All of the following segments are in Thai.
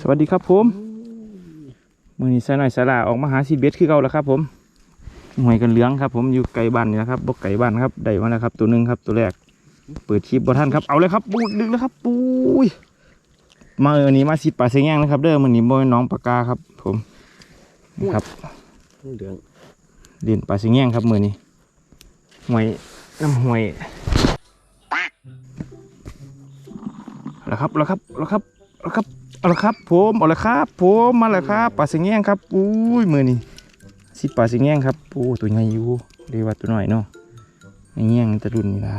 สวัสดีครับผมมือนี้ใส่หน่อยสาระออกมาหาซีเบสคือเก่าแล้วครับ ผมหวยกันเหลืองครับ ผมอยู่ไกลบ้านนี่นะครับบกไกลบ้านครับได้มาแล้วครับ ตัวหนึ่งครับ ตัวแรก เปิดคลิปบท่านครับเอาเลยครับปูดึกแล้วครับปุ้ยมาเออนี้มาสิปลาเสียงแง่งนะครับ เด้อมันนี้บ่อยน้องปากกาครับ ผมนี่ครับเหลืองเรียนปลาเสียงแง่งครับมือนี้หวยน้ำหวยเอาละครับเอาละครับเอาละครับเอาละครับ เอาละครับผมเอาละครับผมมาแล้วครับปลาเสียงแง่งครับปุ้ยมือนี้สิปลาเสียงแง่งครับปูตัวใหญ่อยู่เรียกว่าตัวน้อยเนาะไอ้แง่งจะรุ่นนี่ละ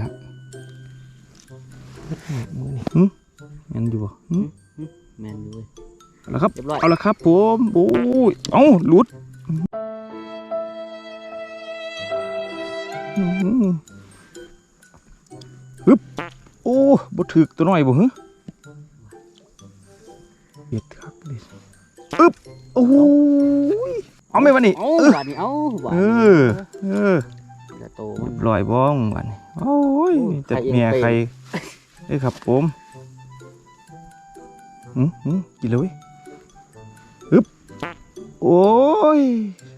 มือนี้หึแม่นอยู่บ่หึแมนอยู่เว้ยเอาละครับเรียบร้อยเอาละครับผมโอ้ยเอ้าหลุดอื้อหือฮึบโอ้บ่ถึกตัวน้อยบ่ฮึ โอ้ยเอาไหมวันนี้เอ้าเออบาดนี้เอ้าบาดเอนี้อเออจะโตมันลอยบ้องวันนี้โอ้ยโอ้ยจัดใครเองเมียไปใครเอ้ยครับผมหืมหืมกินเลยอึบโอ้ย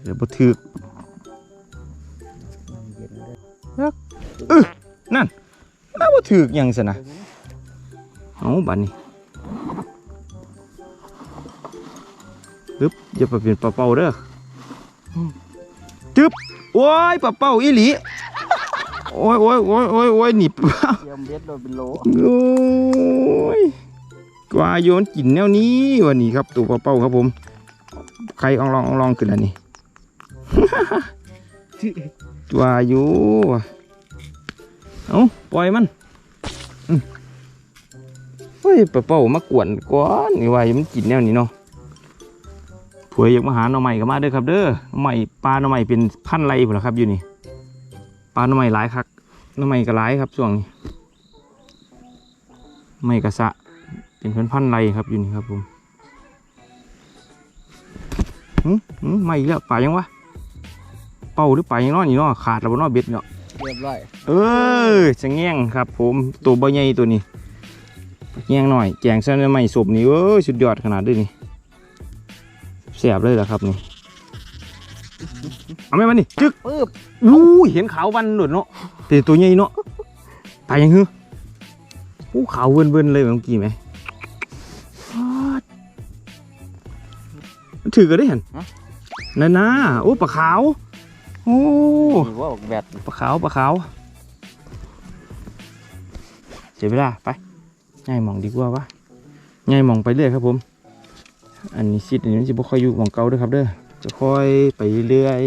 เดี๋ยวบ่ถึกเย็นเลยนั่นน่าบ่ถึกหยังซะนะเอาบัดนี้ อึบอย่าไปเป็นปลาเป้าเด้อจึ๊บโอ้ยปลาเป้าอีหลีโอ้ยโอ้ยโอ้ยโอ้ยโอ้ยหนีบเยี่ยมเบ็ดโดนเป็นโลโอ้ยกว่าโยนกินแนวนี้วันนี้ครับตัวเป้าครับผม ใครเอองลองอองลองขึ้นอันนี้ตัวอยู่เอาปล่อยมันเฮ้ยปลาเป้ามากวนก่อนนี่ว่ามันกินแนวนี้เนาะ ผวยอยากมาหาหน่อใหม่ก็มาเด้อครับ เด้อหน่อใหม่ปลาหน่อใหม่เป็นพันไรพุ่นละครับอยู่นี่ปลาหน่อใหม่หลายคักหน่อใหม่ก็หลายครับช่วงนี้ไม่กระสะเป็นพันพันๆไรครับอยู่นี่ครับผมหืมหืมไม่อีกแล้วป่ายังวะเป่าหรือป่ายังนอนอยู่เนาะขาดแล้วบ่เนาะเบ็ดเนาะเรียบร้อยเออจะแง่งครับ ผมตัวใบใหญ่ตัวนี้แง่งหน่อยแจงเส้นไม่สบนี่เอ้ยสุดยอดขนาดนี้นี่ แสบเลยเหรอครับนี่เอาไหมมันนี่จึ๊กปึ๊บอู้ยเห็นขาววันหลุดเนาะเป็นตัวใหญ่เนาะตายยังฮืออู้ขาวเวินๆเลยเมื่อกี้ไหมอ๊าดมันถือก็ได้เห็นนั่นนะโอ้ปลาขาว โอ้นี่ว่าบอกแบตปลาขาวปลาขาวเสียเวลาไปง่ายหมองดีกว่าวะง่ายหมองไปเรื่อยครับผม อันนี้ซิดอันนี้มันจะบ่ค่อยอยู่หมองเก่าเด้วยครับเด้อจะค่อยไปเรื่อย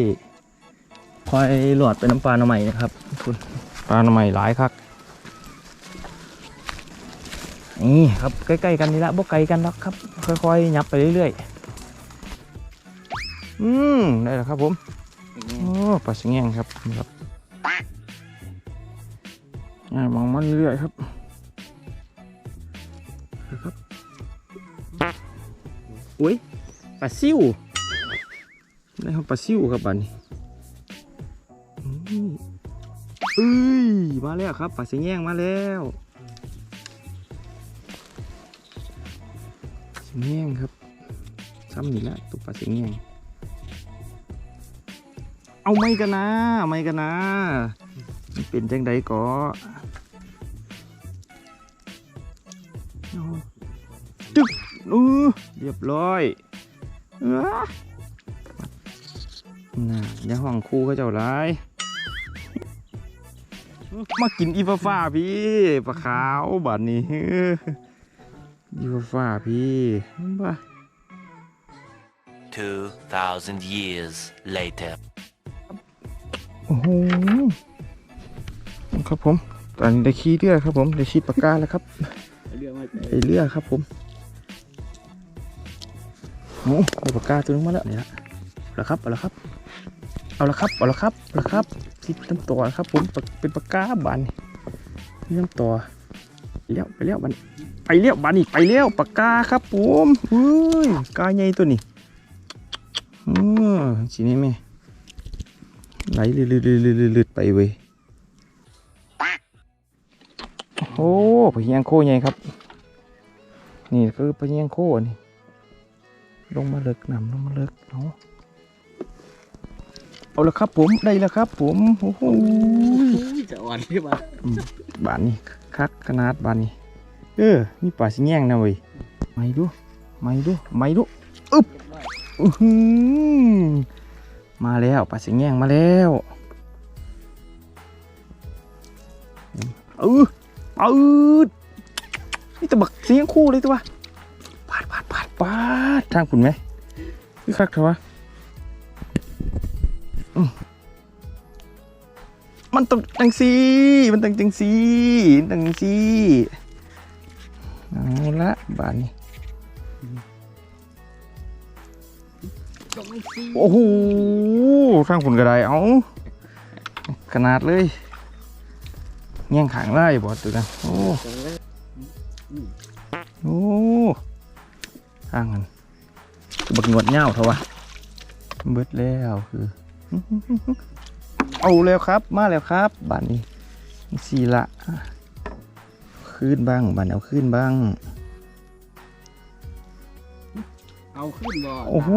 ค่อยหลอดไปน้ำปลาหน่อใหม่นะครับคุณปลาหน่อใหม่หลายคักนี่ครับใกล้ๆกันนี่ละบ่ไกลกันหรอกครับ ค่อยๆยับไปเรื่อยๆ อืมได้แล้วครับผมโอ้ปลาสิงแงงครับนี่ครับง่ายมองมันเรื่อยๆครับครับ อุ้ยปลาซิวได้ครับปลาซิวครับบัดนี้อืมเอ้ยมาแล้วครับปลาสิงแงงมาแล้วสิงแงงครับซ้ำนี่แหละตัวปลาสิงแงงเอาไม่กันนะไม่กันนะเป็นจังใดก็จึ๊กเออ เรียบร้อยเออน่ะอย่าห้องครูเขาเจ้าร้ายมากินอีฟ้าฟ้าพี่ปลาขาวบัดนี้เอออีฟ้าฟ้าพี่บ้า2,000 years later. โอ้โหครับผมตอนนี้ได้ขี้เรือครับผมได้ขี้ปากกาแล้วครับเรื่องมาไอเรือครับผมโอ้ได้ปากกาตัวนึงมาแล้วเนี่ยเอาละครับเอาละครับเอาละครับเอาละครับเอาละครับที่น้ำตัวครับผมเป็นปากกาบานนี่น้ำตัวไปเลี้ยวไปเลี้ยวบันไปเลี้ยวบานนี่ไปเลี้ยวปากกาครับผมเฮ้ยกาใหญ่ตัวนี้อือสีนี้แม่ไหลลืดๆๆๆๆไปเว้ยโอ้พะเฮียงโคใหญ่ครับ นี่คือพะเฮียงโคนี่ ลงมาเลิกนำลงมาเลิกเอาเอาละครับผมได้แล้วครับ ผมโอ้โหจะอ่อนที่บ้าอืมบานนี้คักขนาดบานนี้เออมีปลาสิแง่งนะเว้ยไม่ดูไม่ดูไม่ดูอึ๊บอื้อหือมาแล้วปลาสิแง่งมาแล้วเออปืดนี่ตะบักเสียงคู่เลยตัวปาด ปาดปาทางคุณไหมคือคักเถอะวะมันต้องจังสีมันต้องจังสีตังสีเอาละบานนี้โอ้โหทางคุณก็ไดเอาขนาดเลยแง่งขางไล่บอตัวนะโอ้โอ้ ทางกันบักหนวดเง่าเถอะวะเบิดแล้วคือ เอาแล้วครับ มาแล้วครับบ้านนี้สีละขึ้นบ้างบ้านเอาขึ้นบ้าง เอาขึ้นบ่โอ้โห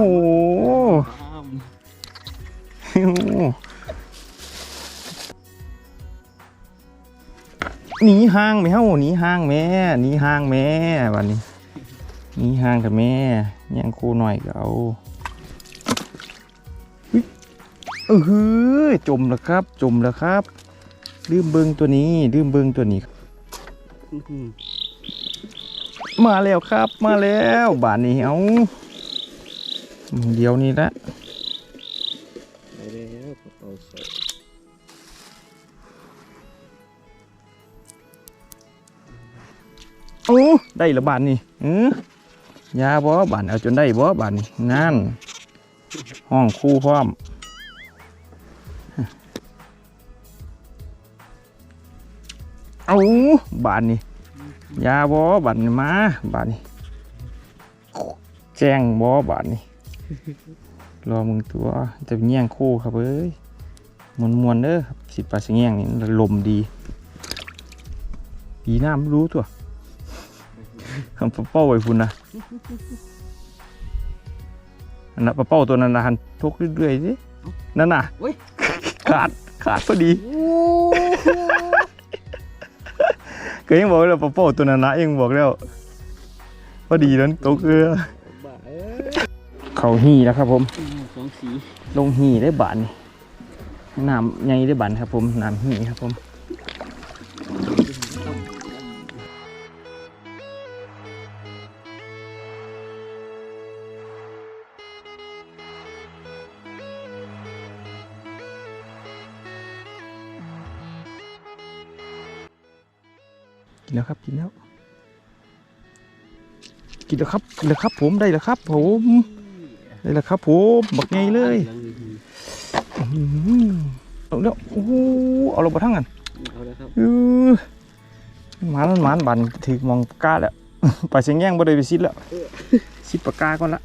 หนีห่างไหมเฮ้าหนีห่างแม่หนีห่างแม่บ้านนี้ห นีห่างกับแม่ยังครูหน่อยก็เอาเฮ้ยเออฮือจมแล้วครับ จมแล้วครับ ลืมเบิงตัวนี้ ลืมเบิงตัวนี้ มาแล้วครับ มาแล้วบานนี้เอาเดี๋ยวนี้ละไปแล้วโอ้ได้และบานนี้เออ ยาบ่บานเอาจนได้บ่บานนั่น ห้องคู่พร้อมเอาบานนี้ยาบ่บานมาบานนี้แจ้งบ่บานนี้รอมึงตัวจะแย่งคู่ครับเอ้ยมวนมวนเด้อครับสิปลาสิแย่งนี่ลมดีปีหน้าไม่รู้ตัว คำปะเป้าไว้พุ่นนะอันนั้นปะเป้าตัวนั้นนะหันทุกเรื่อยๆสินั่นน่ะเว้ยขาดขาดพอดีโอ้ก็ยังบอกแล้วปะเป้าตัวนั้นนะยังบอกแล้วพอดีนั้นตกเรือบ้าเอ้ยเขาหีแล้วครับผมสองสีลงหีได้บานนี่น้ำใหญ่ได้บานครับผมน้ำหีครับผม แล้วครับกินแล้ว กินแล้วครับกินแล้วครับ ผมได้แล้วครับ ผมได้แล้วครับ ผมบักไงเลยอื้อหือเอาเดี๋ยวโอ้โหเอาลงมาทั้งกันเอาแล้วครับเออหมานหมานบันถือมองปากกาแล้วไปเสียงแย่งบ่ได้ไปซิดแล้วซิดปากกาก่อนละ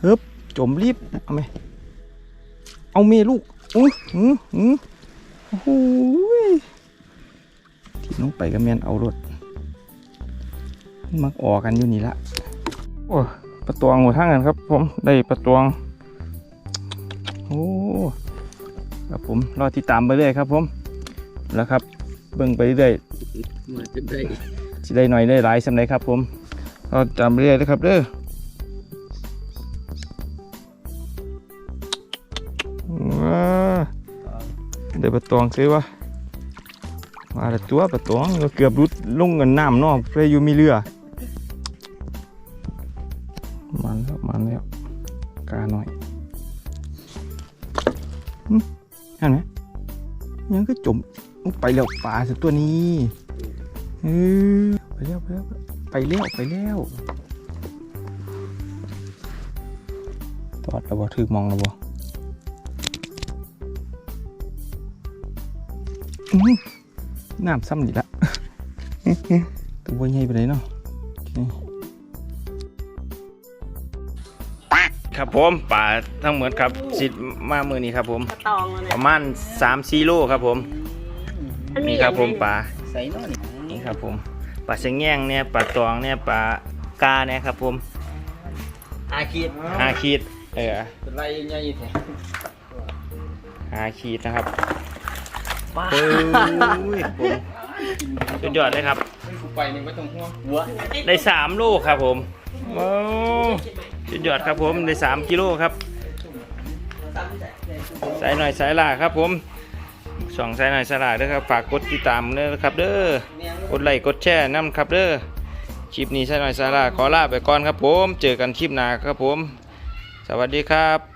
เฮ้บจมรีบเอาไหมเอาเมลูกอุ้ยหือหือโอ้โห ยที่น้องไปกับแมนเอารถมักออกกันอยู่นี่ละโอ้ประตวงหมดทั้งกันครับผมได้ประตวงโอ้ครับผมรอติดตามไปเรื่อยครับผมแล้วครับ เบิ่งไปเรื่อยมาจนได้สิได้หน่อยได้หลายสำไรครับ ผมรอตามไปเรื่อยนะครับเด้อว้าเดี๋ยวประตองซื้อวะ มาแต่ตัวประตองเกือบรุดลงเงินน้ำนอกเพื่อยู่มีเรือ มันแล้วมันแล้วกาหน่อยเห็นไหมยังก็จมไปแล้วปลาสักตัวนี้เออไปแล้วไปแล้วไปแล้วไปแล้วตอดแล้วบ่ถือมองแล้วบ่ น้ำซ้ำนี่ละตัวใหญ่ไปไหนใดเนาะโอเคครับผมป่าทั้งหมดครับสิมามือนี้ครับผม ตองเลยประมาณ3 4โลครับผมมันมีนี่ครับผมปลาใส่น้อยนี่ครับผมปลาเสงแยงเนี่ยปลาตองเนี่ยปลากาเนี่ยครับผมอาคีดหาขีดเออเป็นไรใหญ่แท้หาขีดนะครับ ป้าโอ้ยผมสุดยอดเลยครับกูไปนี่ไม่ต้องห่วงหัวได้สามลูกครับผมโอ้สุดยอดครับผมได้สามกิโลครับสายหน่อยสายลาครับผมสองสายหน่อยสายลาเด้อครับฝากกดติดตามเด้อครับ เด้อกดไลค์กดแชร์น้ำครับเด้อคลิปนี้สายหน่อยสายลาขอลาไปก่อนครับผม เจอกันคลิปหน้าครับผม สวัสดีครับ